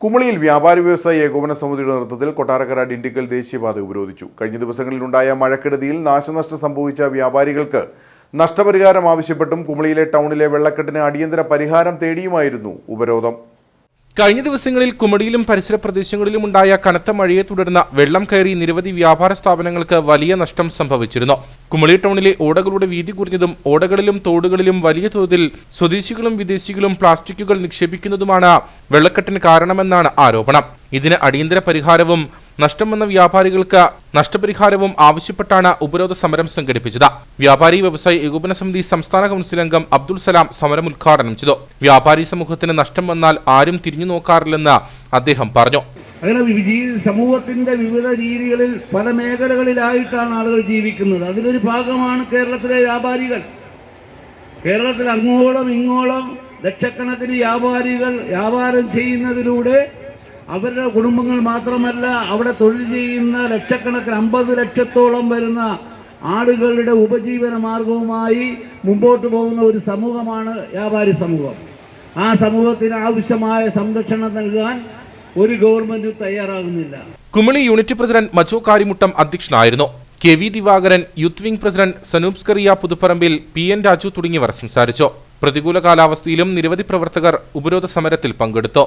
കുമളിയിൽ വ്യാപാരി വ്യവസായി ഏകോപന സമിതിയുടെ നേതൃത്വത്തിൽ കൊട്ടാരക്കര ഡിണ്ടിക്കൽ ദേശീയപാത ഉപരോധിച്ചു. കഴിഞ്ഞ ദിവസങ്ങളിലുണ്ടായ മഴക്കെടുതിയിൽ നാശനഷ്ടം സംഭവിച്ച വ്യാപാരികൾക്ക് നഷ്ടപരിഹാരം ആവശ്യപ്പെട്ടും കുമളിയിലെ ടൗണിലെ വെള്ളക്കെട്ടിന് അടിയന്തര പരിഹാരം തേടിയുമായിരുന്നു ഉപരോധം. കഴിഞ്ഞ ദിവസങ്ങളിൽ കുമടിയിലും പരിസര പ്രദേശങ്ങളിലും ഉണ്ടായ കനത്ത മഴയെ തുടർന്ന് വെള്ളം കയറി നിരവധി വ്യാപാര സ്ഥാപനങ്ങൾക്ക് വലിയ നഷ്ടം സംഭവിച്ചിരുന്നു. കുമളി ടൗണിലെ ഓടകളുടെ വീതി കുറഞ്ഞതും ഓടകളിലും തോടുകളിലും വലിയ തോതിൽ സ്വദേശികളും വിദേശികളും പ്ലാസ്റ്റിക്കുകൾ നിക്ഷേപിക്കുന്നതുമാണ് വെള്ളക്കെട്ടിന് കാരണമെന്നാണ് ആരോപണം. ഇതിന് അടിയന്തര പരിഹാരവും നഷ്ടം വന്ന വ്യാപാരികൾക്ക് നഷ്ടപരിഹാരവും ആവശ്യപ്പെട്ടാണ് ഉപരോധ സമരം സംഘടിപ്പിച്ചത്. വ്യാപാരി വ്യവസായി ഏകോപന സമിതി സംസ്ഥാന കൗൺസിൽ അംഗം അബ്ദുൾ സലാം സമരം ഉദ്ഘാടനം ചെയ്തു. വ്യാപാരി സമൂഹത്തിന് നഷ്ടം വന്നാൽ ആരും തിരിഞ്ഞു നോക്കാറില്ലെന്ന് അദ്ദേഹം പറഞ്ഞു. അങ്ങനെ സമൂഹത്തിന്റെ വിവിധ രീതികളിൽ പല മേഖലകളിലായിട്ടാണ് ആളുകൾ ജീവിക്കുന്നത്. അതിലൊരു ഭാഗമാണ് കേരളത്തിലെ വ്യാപാരികൾ. കേരളത്തിൽ അങ്ങോളം ഇങ്ങോളം ലക്ഷക്കണക്കിന് വ്യാപാരികൾ വ്യാപാരം ചെയ്യുന്നതിലൂടെ അവരുടെ കുടുംബങ്ങൾ മാത്രമല്ല അവിടെ തൊഴിൽ ചെയ്യുന്ന ലക്ഷക്കണക്കിന് അമ്പത് ലക്ഷത്തോളം വരുന്ന ആളുകളുടെ ഉപജീവന മാർഗവുമായി മുമ്പോട്ട് പോകുന്ന ഒരു സമൂഹമാണ് വ്യാപാരി സമൂഹം. ആ സമൂഹത്തിന് ആവശ്യമായ സംരക്ഷണം നൽകാൻ ഒരു ഗവൺമെന്റും തയ്യാറാകുന്നില്ല. കുമളി യൂണിറ്റ് പ്രസിഡന്റ് മച്ചോ കാരിമുട്ടം അധ്യക്ഷനായിരുന്നു. K V Divakaran youth wing president Sanoop Scaria Puthuparambil P N Raju തുടങ്ങിയവർ സംസാരിച്ചു. പ്രതികൂല കാലാവസ്ഥയിലും നിരവധി പ്രവർത്തകർ ഉപരോധ സമരത്തിൽ പങ്കെടുത്തു.